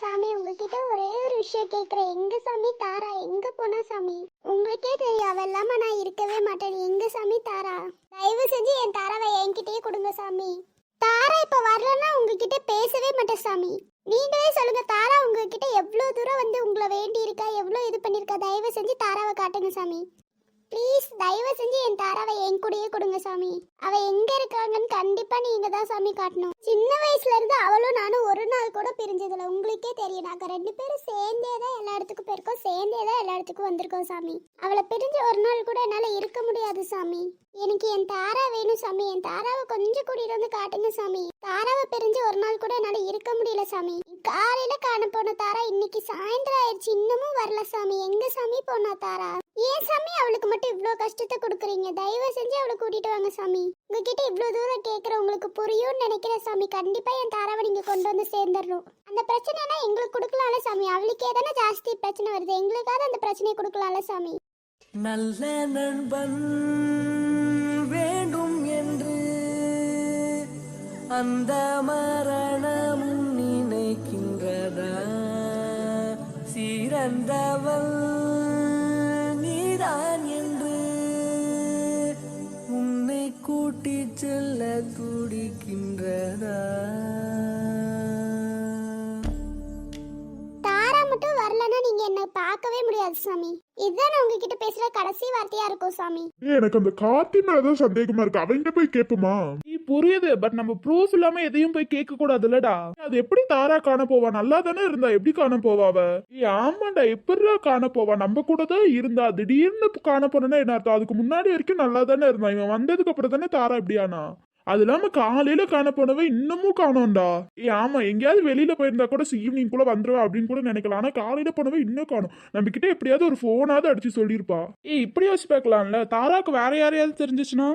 சாமி உங்ககிட்ட ஒரே ஒரு விஷயம் கேக்குறேன். எங்க சாமி? தாரா. எங்க போனா சாமி? உங்களுக்கே தெரியும் அவ இல்லாம நான் இருக்கவே மாட்டேன். எங்க சாமி? தாரா. தயவு செஞ்சு என் தாராவை என்கிட்டயே கொடுங்க சாமி. தாரா இப்ப வரலன்னா உங்ககிட்ட பேசவே மாட்டேன் சாமி. நீங்களே சொல்லுங்க தாரா உங்ககிட்ட எவ்வளவு தூரம் வந்து உங்களை வேண்டி இருக்கா எவ்வளவு இது பண்ணிருக்கா தயவு செஞ்சு தாராவை காட்டுங்க சாமி. ப்ளீஸ் தயவு செஞ்சு என் தாராவை என் கூடயே கொடுங்க சாமி. அவ எங்க இருக்காங்கன்னு கண்டிப்பா நீங்க தான் சாமி காட்டணும். சின்ன வயசுல இருந்து அவளும் நானும் ஒரு நாள் கூட பிரிஞ்சதில்ல. உங்களுக்கே தெரியும். நாங்க ரெண்டு பேரும் சேர்ந்தே தான் எல்லா இடத்துக்கும் போயிருக்கோம். சேர்ந்தே தான் எல்லா இடத்துக்கும் வந்திருக்கோம் சாமி. அவளை பிரிஞ்ச ஒரு நாள் கூட என்னால இருக்க முடியாது சாமி. எனக்கு என் தாரா வேணும் சாமி. என் தாராவை கொஞ்சம் கூட்டிட்டு வந்து காட்டுங்க சாமி. தாராவை பிரிஞ்சு ஒரு நாள் கூட என்னால இருக்க முடியல சாமி. காலையில காண போன தாரா இன்னைக்கு சாயந்தரம் ஆயிடுச்சு. இன்னமும் வரல சாமி. எங்க சாமி போனா தாரா? ஏன் சாமி அவளுக்கு மட்டும் இவ்வளோ கஷ்டத்தை கொடுக்குறீங்க? தயவு செஞ்சு அவளை கூட்டிட்டு வாங்க சாமி. உங்ககிட்ட இவ்வளோ தூரம் கேட்குற உங்களுக்கு புரியும்னு நினைக்கிறேன் சாமி. கண்டிப்பா என் தாராவை நீங்க கொண்டு வந்து சேர்ந்துடணும் அந்த பிரச்சனைனா எங்களுக்கு கொடுக்கலாம்ல சாமி. அவளுக்கே தானே ஜாஸ்தி பிரச்சனை வருது. எங்களுக்காவது அந்த பிரச்சனையை கொடுக்கலாம்ல சாமி. நல்ல நண்பன் வேண்டும் என்று அந்த மரணம் நினைக்கின்றதா? சிறந்தவள் செல்ல துடிக்கின்றதா தாரா மட்டும் வரலன்னா நீங்க என்ன பார்க்கவே முடியாது சாமி இதுதான் நான் உங்ககிட்ட பேசுற கடைசி வார்த்தையா இருக்கும் சாமி. ஏய், எனக்கு அந்த கார்த்தி மேலதான் சந்தேகமா இருக்கு. அவங்க போய் கேட்போமா? நீ புரியுது பட் நம்ம ப்ரூஃப் இல்லாம எதையும் போய் கேட்க கூடாதுல்லடா அது எப்படி தாரா காண போவா? நல்லா தானே இருந்தா எப்படி காண போவா அவ? ஆமாண்டா எப்படிடா காண போவா? நம்ம கூட தான் இருந்தா. திடீர்னு காண போனா என்ன அர்த்தம்? அதுக்கு முன்னாடி வரைக்கும் நல்லா தானே இருந்தா இவன் வந்ததுக்கு அப்புறம் தானே தாரா இப்படியானா அது இல்லாம காலையில காண இன்னமும் காணோம்டா. ஏ ஆமா எங்கேயாவது வெளியில போயிருந்தா கூட ஈவினிங் கூட வந்துருவா அப்படின்னு கூட நினைக்கலாம். ஆனா காலையில போனவ இன்னும் காணும். நம்ம கிட்ட எப்படியாவது ஒரு போனாவது அடிச்சு சொல்லியிருப்பா. ஏய் இப்படி யோசிச்சு பார்க்கலாம்ல? தாராக்கு வேற யாரையாவது தெரிஞ்சிச்சுன்னா?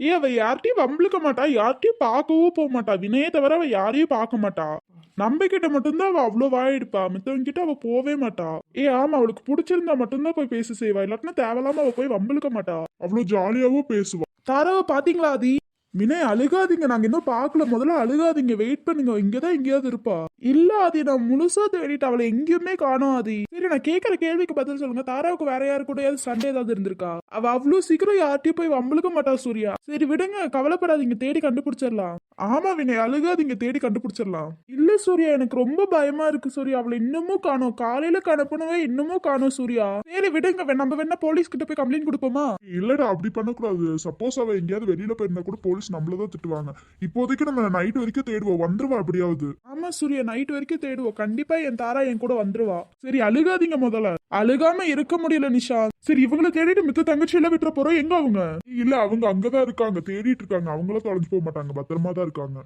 ஏ அவ யார்ட்டையும் வம்பிழுக்க மாட்டா. யார்ட்டையும் பார்க்கவும் போக மாட்டா. வினய தவிர அவ யாரையும் பார்க்க மாட்டா. நம்ம கிட்ட மட்டும்தான் அவ அவ்வளோ வாயிடுப்பா. மித்தவங்க கிட்ட அவ போவே மாட்டா. ஏ ஆமா அவளுக்கு பிடிச்சிருந்தா மட்டும்தான் போய் பேச செய்வா. இல்லாட்டினா தேவையில்லாம அவ போய் வம்பிழுக்க மாட்டா. அவ்வளோ ஜாலியாவும் பேசுவா. தாராவை பாத்தீங்களா ஆதி? வினய் அழுகாதீங்க. நாங்க இன்னும் பார்க்கல. முதல்ல அழுகாதீங்க. வெயிட் பண்ணுங்க. இங்கதான் எங்கேயாவது இருப்பா. இல்ல அது நான் முழுசா தேடிட்டு அவளை எங்கேயுமே காணோம் ஆதி. சரி நான் கேட்கற கேள்விக்கு பதில் சொல்லுங்க. தாராவுக்கு வேற யாரு ஏதாவது சண்டை ஏதாவது இருந்திருக்கா? அவ அவ்வளவு சீக்கிரம் யார்ட்டையும் போய் வம்பளுக்க மாட்டா சூர்யா. சரி விடுங்க. கவலைப்படாதீங்க. தேடி கண்டுபிடிச்சிடலாம். ஆமா வினய் அழுகாதீங்க. தேடி கண்டுபிடிச்சிடலாம். இல்ல சூர்யா எனக்கு ரொம்ப பயமா இருக்கு சூர்யா. அவளை இன்னமும் காணோம். காலையில காணப்பனவே இன்னமும் காணோம் சூர்யா. சரி விடுங்க நம்ம வேணா போலீஸ் கிட்ட போய் கம்ப்ளைண்ட் கொடுப்போமா? இல்லடா அப்படி பண்ணக்கூடாது. சப்போஸ் அவ எங்கேயாவது வெளியில போயிருந்தா கூட போலீஸ் நம்மளதான் திட்டுவாங்க. இப்போதைக்கு நம்ம நைட் வரைக்கும் தேடுவோம். வந்துருவா எப்படியாவது. ஆமா சூர்யா நைட் வரைக்கும் தேடுவோம். கண்டிப்பா என் தாரா என் கூட வந்துருவா. சரி அழுகாதீங்க முதல்ல. அழுகாம இருக்க முடியல நிஷா. சரி இவங்களை தேடிட்டு மித்த தங்கச்சி எல்லாம் விட்டுற போறோம். எங்க அவங்க? இல்ல அவங்க அங்கதான் இருக்காங்க. தேடிட்டு இருக்காங்க. அவங்களும் தொலைஞ்சு போக மாட்டாங்க. பத்திரமா தான் இருக்காங்க.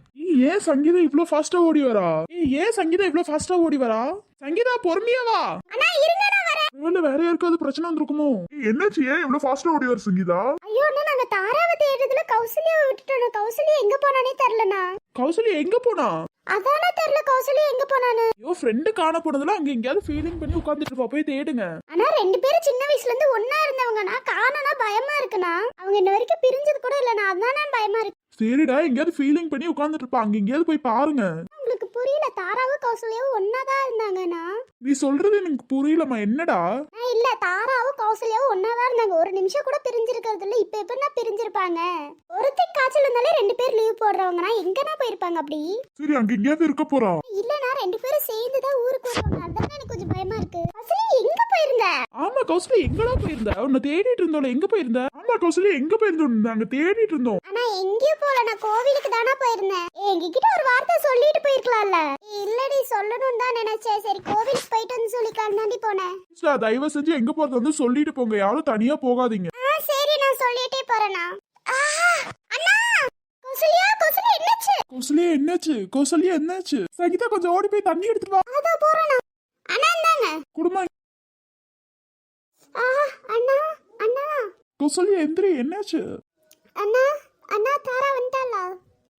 ஏன் சங்கீதா இவ்ளோ ஃபாஸ்டா ஓடி வரா ஏன் சங்கீதா இவ்ளோ ஃபாஸ்டா ஓடி வரா சங்கீதா பொறுமையா வா. அண்ணா இருங்க ஒருவேளை வேற யாருக்காவது பிரச்சனை வந்திருக்குமோ? என்னாச்சு? ஏன் இவ்வளவு ஃபாஸ்டா ஓடி வர சங்கீதா? ஐயோ அண்ணா நாங்க தாராவை தேடுறதுல கௌசல்யாவை விட்டுட்டோம் கௌசல்யா எங்க போனானே தெரியலண்ணா கௌசல்யா எங்க போனா? அதானே தெரியல கௌசல்யா எங்க போனான்னு ஐயோ ஃப்ரெண்டு காண போனதுல அங்க எங்கேயாவது ஃபீலிங் பண்ணி உட்காந்துட்டு இருப்பா. போய் தேடுங்க. ஆனா ரெண்டு பேரும் சின்ன வயசுல இருந்து ஒன்னா இருந்தவங்கண்ணா காணனா பயமா இருக்குண்ணா. அவங்க இன்ன வரைக்கும் பிரிஞ்சது கூட இல்லைண்ணா. அதானே பயமா இருக்கு. சரிடா எங்கேயாவது ஃபீலிங் பண்ணி உட்காந்துட்டு இருப்பா. அங்க எங்கேயாவது போய் பாருங்க. உங்களுக்கு புரியல தாராவும் கௌசல்யாவும் ஒன்னாதான் இருந்தாங்கண்ணா. நீ சொல்றது எனக்கு புரியலம்மா. என்னடா? இல்ல தாராவும் கௌசல்யாவும் ஒன்னாதான் இருந்தாங்க. ஒரு நிமிஷம் கூட பிரிஞ்சிருக்கிறது இல்ல. இப்ப எப்படின்னா பிரிஞ்சிருப்பாங்க. ஒருத்தி காய்ச்சல் இருந்தாலே ரெண்டு பேர் லீவ் போடுறவங்கண்ணா எங்கண்ணா போயிருப்பாங்க அப்படி? சரி அங்க எங்கேயாவது இருக்க போறா. இல்லண்ணா ரெண்டு பேரும் சேர்ந்து தான் ஊருக்கு வருவாங்க. அதுதான் எனக்கு கொஞ்சம் பயமா இருக்கு. கௌசல்யா எங்க போயிருந்த? ஆமா கௌசல்யா எங்கடா போயிருந்த? உன்னை தேடிட்டு இருந்தோம்ல எங்க போயிருந்த? ஆமா கௌசல்யா எங்க போயிருந்தோம் நாங்க தேடிட்டு இருந்தோம். ஆனா எங்கேயும் போல. நான் கோவிலுக்கு தானா போயிருந்தேன். எங்ககிட்ட ஒரு வார்த்தை சொல்லிட்டு போயிருக்கலாம்ல. இல்லடி சொல்லணும் தான் நினைச்சேன். சரி கோவிலுக்கு போயிட்டு வந்து சொல்லிக்கலாம் தாண்டி போனேன். சிஸ்டர், தயவு செஞ்சு எங்க போறது? வந்து சொல்லிட்டு போங்க. யாரும் தனியா போகாதீங்க. ஆ சரி நான் சொல்லிட்டே போறேனா? அண்ணா! கௌசல்யா கௌசல்யா என்னாச்சு? கௌசல்யா என்னாச்சு? கௌசல்யா என்னாச்சு? சங்கீதா கொஞ்சம் ஓடி போய் தண்ணி எடுத்துட்டு வா. அதோ போறேனா? அண்ணா இந்தாங்க. குடும்பம் ஆஹா அண்ணா அண்ணா. கௌசல்யா எந்திரி என்னாச்சு? அண்ணா அண்ணா தாரா வந்துட்டாளா?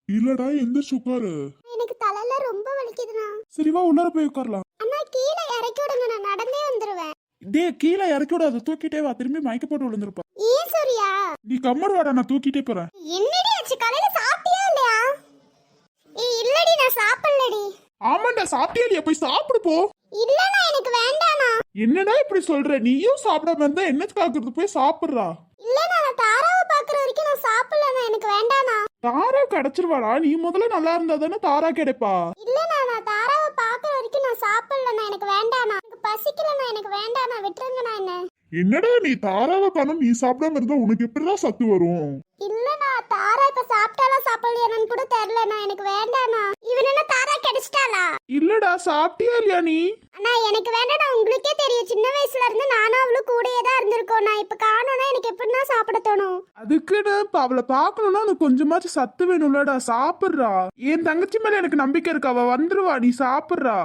இல்லடா எந்த சுக்காரு எனக்கு தலையில ரொம்ப வலிக்குதுண்ணா. சரி வா உள்ளார போய் உட்காரலாம். அண்ணா கீழே இறக்கி விடுங்க நான் நடந்தே வந்துருவேன். டே கீழே இறக்கி விடாத தூக்கிட்டே வா. திரும்பி மயக்க போட்டு விழுந்திருப்பா. ஏன் சூர்யா? நீ கம்மடு வாடா நான் தூக்கிட்டே போறேன். என்னடி ஆச்சு? காலையில சாப்பிட்டியா இல்லையா? ஏய் இல்லடி நான் சாப்பிடலடி. ஆமாண்டா சாப்பிட்டியா போய் சாப்பிடு போ. இல்லண்ணா எனக்கு வேண்டாண்ணா. என்னடா இப்படி சொல்ற? நீயும் சாப்பிடாம இருந்தா என்னத்துக்காகிறது போய் சாப்பிடுறா. இல்லண்ணா நான் தாராவை வரைக்கும் நான் சாப்பிடலண்ணா. எனக்கு வேண்டாண்ணா. தாரா கிடைச்சிருவாடா நீ முதல்ல நல்லா இருந்தா தானே தாரா கிடைப்பா? இல்லண்ணா நான் தாராவை பாக்குற வரைக்கும் நான் சாப்பிடலண்ணா. எனக்கு வேண்டாண்ணா. எனக்கு பசிக்கலண்ணா. எனக்கு வேண்டாண்ணா. விட்டுருங்கண்ணா என்ன. என்னடா நீ தாராவை காணும் நீ சாப்பிடாம இருந்தா உனக்கு எப்படிதான் சத்து வரும்? இல்லண்ணா தாரா இப்ப சாப்பிட்டாலா சாப்பிடலையானு கூட தெரியலண்ணா எனக்கு வேண்டாண்ணா. இவன் என்ன தாரா கிடைச்சிட்டாளா? இல்லடா சாப்பிட்டியா இல்லையா நீ? அண்ணா எனக்கு வேண்டாண்ணா உங்களுக்கே தெரியும். சின்ன வயசுல இருந்து நானும் அவளும் கூடயே தான் இருந்திருக்கோம். நான் இப்ப காணோம்னா எனக்கு எப்படின்னா சாப்பிட தோணும்? அதுக்குன்னு இப்ப அவளை பார்க்கணும்னா உனக்கு கொஞ்சமாச்சும் சத்து வேணும்லடா சாப்பிடுறா. என் தங்கச்சி மேல எனக்கு நம்பிக்கை இருக்கு அவ வந்துருவா நீ சாப்பிடுறா.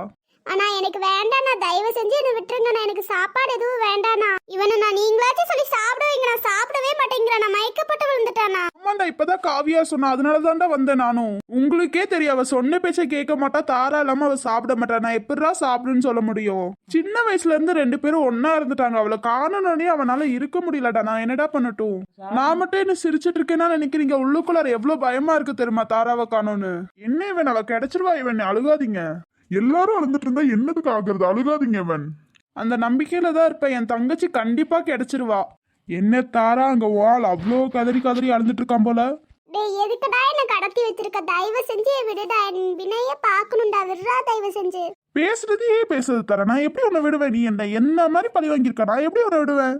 அண்ணா எனக்கு வேண்டாண்ணா தயவு செஞ்சு என்ன விட்டுருங்கண்ணா. எனக்கு சாப்பாடு எதுவும் வேண்டாண்ணா இவனை நான் நீங்களாச்சும் சொல்லி சாப்பிட வைங்க நான் சாப்பிடவே மாட்டேங்கிறேன் நான் மயக்கப்பட்டு விழுந்துட்டானா ஆமாண்டா இப்பதான் காவியா சொன்னா. அதனால தான்டா வந்தேன் நானும் உங்களுக்கே தெரியும் அவ சொன்ன பேச்ச கேட்க மாட்டா தாரா அவ சாப்பிட மாட்டா. நான் எப்படிடா சாப்பிடுன்னு சொல்ல முடியும்? சின்ன வயசுல இருந்து ரெண்டு பேரும் ஒன்னா இருந்துட்டாங்க. அவளை காணணும்னே அவனால இருக்க முடியலடா. நான் என்னடா பண்ணட்டும்? நான் மட்டும் என்ன சிரிச்சிட்டு இருக்கேன்னா நினைக்கிறீங்க? உள்ளுக்குள்ளார எவ்வளவு பயமா இருக்கு தெரியுமா தாராவை காணோன்னு? என்ன இவன்? அவ கிடைச்சிருவா இவன்? அழுகாதீங்க. எல்லாரும் அழுந்துட்டு இருந்தா என்னதுக்கு ஆகுறது? அழுகாதீங்க இவன். அந்த நம்பிக்கையில தான் இருப்பேன். என் தங்கச்சி கண்டிப்பா கிடைச்சிருவா. என்ன தாரா அங்க வாள் அவ்வளோ கதறி கதறி அழுந்துட்டு இருக்கான் போல. டேய் எதுக்குடா என்ன கடத்தி வச்சிருக்க? தயவு செஞ்சு விடுடா. என் வினைய பார்க்கணும்டா. விடுறா தயவு செஞ்சு. பேசுறதே பேசுறது தர. நான் எப்படி உன்னை விடுவேன்? நீ என்ன என்ன மாதிரி பழி வாங்கியிருக்க? நான் எப்படி உன்னை விடுவேன்?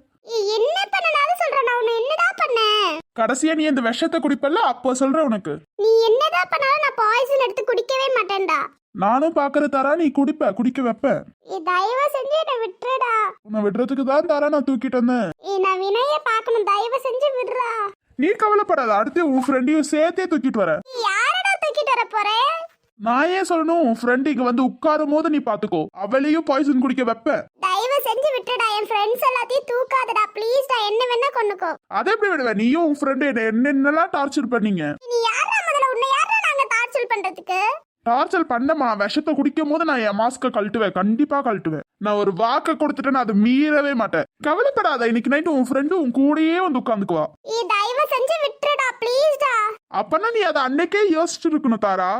என்ன பண்ணனாலும் சொல்றேன். நான் உன்னை என்னடா கடைசியா நீ இந்த விஷத்தை குடிப்பல்ல அப்போ சொல்றேன் உனக்கு. நீ பண்ணாலும் நான் பாய்சன் எடுத்து குடிக்கவே மாட்டேன்டா. நானும் பாக்குற தரா நீ குடிப்ப குடிக்க வைப்ப. தயவு செஞ்சு என்னை விட்டுருடா. உன்னை விடுறதுக்கு தான் தரா நான் தூக்கிட்டு வந்தேன். நான் வினைய பார்க்கணும். தயவு செஞ்சு விடுறா. நீ கவலைப்படாத அடுத்து உன் ஃப்ரெண்டையும் சேர்த்தே தூக்கிட்டு வர. யாரடா தூக்கிட்டு வர போறேன் நான் ஏன் சொல்லணும்? உன் ஃப்ரெண்டு இங்க வந்து உட்காரும் போது நீ பாத்துக்கோ. அவளையும் பாய்சன் குடிக்க வைப்ப. தயவு செஞ்சு விட்டுடா என் ஃப்ரெண்ட்ஸ் எல்லாத்தையும் தூக்காதடா. ப்ளீஸ்டா என்ன வேணா கொன்னுக்கோ அதை எப்படி விடுவேன் நீயும் உன் ஃப்ரெண்டு என்ன என்னென்னலாம் டார்ச்சர் பண்ணீங்க? நீ யாரா முதல்ல உன்னை யாரா நாங்க டார்ச்சர் பண்றதுக்கு? டார்ச்சர் பண்ணமா விஷத்தை குடிக்கும் போது நான் என் மாஸ்க கழட்டுவேன். கண்டிப்பா கழட்டுவேன். நான் ஒரு வாக்க கொடுத்துட்டேன்னு அதை மீறவே மாட்டேன். கவலைப்படாத இன்னைக்கு நைட்டு உன் ஃப்ரெண்டு உன் கூடயே வந்து உட்காந்துக்குவா தயவு செஞ்சு விட்டுடா ப்ளீஸ்டா அப்பனா நீ அதை அன்னைக்கே யோசிச்சுட்டு இருக்கணும் தாரா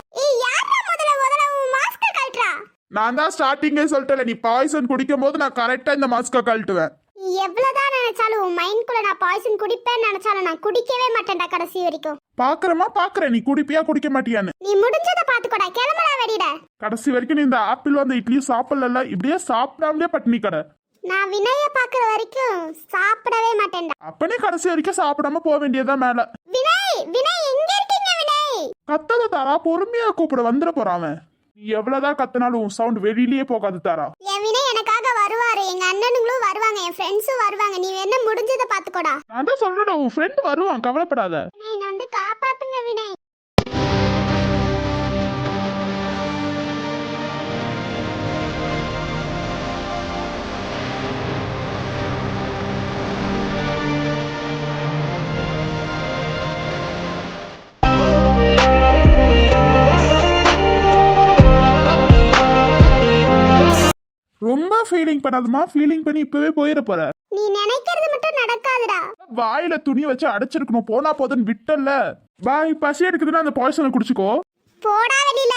நான் தான் ஸ்டார்டிங்கே சொல்லிட்டேன் நீ பாய்சன் குடிக்கும் போது நான் கரெக்டா இந்த மாஸ்க கழட்டுவேன். எவ்வளவுதான் நினைச்சாலும் உன் மைண்ட்குள்ள நான் பாய்சன் குடிப்பேன்னு நினைச்சாலும் நான் குடிக்கவே மாட்டேன்டா கடைசி வரைக்கும். பாக்குறமா பாக்குறேன். நீ குடிப்பியா குடிக்க மாட்டியான்னு. நீ முடிஞ்சதை பாத்துக்கோடா கிளம்படா வெடிட. கடைசி வரைக்கும் நீ இந்த ஆப்பிள் அந்த இட்லியும் சாப்பிடல இப்படியே சாப்பிடாமலே பட்டினி கடை. நான் வினய பாக்குற வரைக்கும் சாப்பிடவே மாட்டேன்டா. அப்பனே கடைசி வரைக்கும் சாப்பிடாம போக வேண்டியதுதான் மேல. வினய் வினய் எங்க இருக்கீங்க வினய்? கத்தத தாரா பொறுமையா கூப்பிட வந்துட போறான் அவன். நீ எவ்வளவுதான் கத்தினாலும் சவுண்ட் வெளியிலயே போகாது தாரா என் வினய் எனக்காக வருவாரு எங்க அண்ணனுங்களும் வருவாங்க என் ஃப்ரெண்ட்ஸும் வருவாங்க. நீ என்ன முடிஞ்சதை பாத்துக்கோடா நான் தான் சொல்றேன் உன் ஃப்ரெண்ட் வருவான் கவலைப்படாத. நான் வந்து காப்பாத்துங்க வினய். ரொம்ப ஃபீலிங் பண்ணாதமா ஃபீலிங் பண்ணி இப்பவே போயிட போற. நீ நினைக்கிறது மட்டும் நடக்காதுடா. வாயில துணி வச்சு அடைச்சிருக்கணும். போனா போதுன்னு விட்டல்ல. பாய் பசி எடுக்குதுன்னா அந்த பாய்சனை குடிச்சுக்கோ. போடா வெளியில.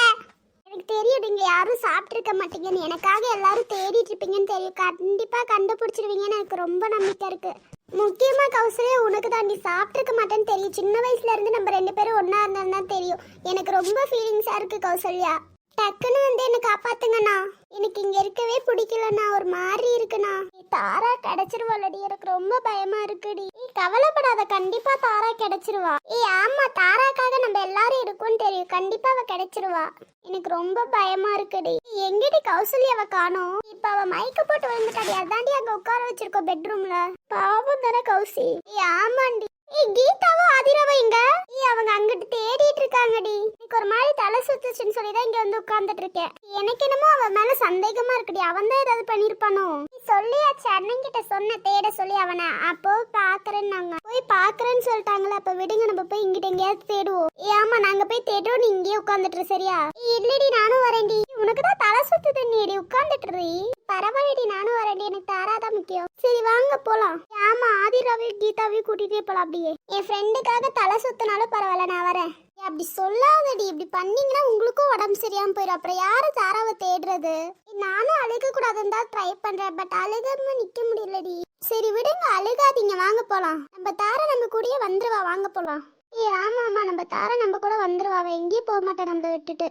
எனக்கு தெரியும் நீங்க யாரும் சாப்பிட்டு இருக்க மாட்டீங்கன்னு. எனக்காக எல்லாரும் தேடிட்டு இருப்பீங்கன்னு தெரியும். கண்டிப்பா கண்டுபிடிச்சிருவீங்கன்னு எனக்கு ரொம்ப நம்பிக்கை இருக்கு. முக்கியமா கௌசல்யா உனக்கு தான் நீ சாப்பிட்டுருக்க மாட்டேன்னு தெரியும். சின்ன வயசுல இருந்து நம்ம ரெண்டு பேரும் ஒண்ணா இருந்தோம்னு தான் தெரியும். எனக்கு ரொம்ப ஃபீலிங்ஸா இருக்கு கௌசல்யா. டக்குன்னு வந்து என்ன காப்பாத்துங்கண்ணா. எனக்கு இங்க இருக்கவே பிடிக்கலண்ணா. ஒரு மாதிரி இருக்குண்ணா. தாரா கிடைச்சிருவாளடி. எனக்கு ரொம்ப பயமா இருக்குடி. நீ கவலைப்படாத. கண்டிப்பா தாரா கிடைச்சிருவா. ஏய் ஆமா தாராக்காக நம்ம எல்லாரும் இருக்கோம்னு தெரியும். கண்டிப்பா அவ கிடைச்சிருவா. எனக்கு ரொம்ப பயமா இருக்குடி. ஏய், எங்கடி கௌசல்யாவை காணோம்? இப்ப அவ மைக்க போட்டு விழுந்துட்டாடி. அதாண்டி அங்க உட்கார வச்சிருக்கோம் பெட்ரூம்ல பாவம் தானே கௌசி. ஏய் ஆமாண்டி. ஏய் கீதாவும் ஆதிராவும் எங்க? ஏய் அவங்க அங்கிட்டு தேடிட்டு இருக்காங்கடி. எனக்கு ஒரு மாதிரி தலை சுத்துச்சுன்னு சொல்லி தான் இங்க வந்து உட்கார்ந்துட்டு இருக்கேன். எனக்கு என்னமோ அவன் மேல சந்தேகமா இருக்குடி. அவன் தான் ஏதாவது பண்ணிருப்பானோ நீ சொல்லியாச்சு அண்ணன் கிட்ட சொன்ன தேட சொல்லி அவனை. அப்போ பாக்குறேன்னாங்க. போய் பாக்குறேன்னு சொல்லிட்டாங்களே அப்ப விடுங்க நம்ம போய் இங்கிட்ட எங்கேயாவது தேடுவோம். ஏமா நாங்க போய் தேடுறோம் நீ இங்கேயே உட்காந்துட்டு சரியா? இல்லடி நானும் வரேன்டி. உனக்கு தான் தலை சுத்துது நீடி உட்காந்துட்டு பரவாயில்லடி நானும் வரேன்டி. எனக்கு தாரா தான் முக்கியம். சரி வாங்க போலாம். ஆமா ஆதிராவையும் கீதாவையும் கூட்டிட்டே போலாம் அப்படியே. என் ஃப்ரெண்டுக்காக தலை சுத்தினாலும் பரவாயில்ல நான் வரேன். அப்படி சொல்லாதடி. இப்படி பண்ணீங்கன்னா உங்களுக்கும் உடம்பு சரியாம போயிடும் அப்புறம் யாரு தாராவை தேடுறது? நானும் அழுக கூடாதுன்னு தான் ட்ரை பண்றேன். பட் அழுகாம நிக்க முடியலடி. சரி விடுங்க அழுகாதீங்க. வாங்க போலாம். நம்ம தாரா நம்ம கூடயே வந்துருவா. வாங்க போலாம். ஏ ஆமா ஆமா நம்ம தாரா நம்ம கூட வந்துருவா. அவன் எங்கேயும் போக மாட்டேன் நம்ம விட்டுட்டு.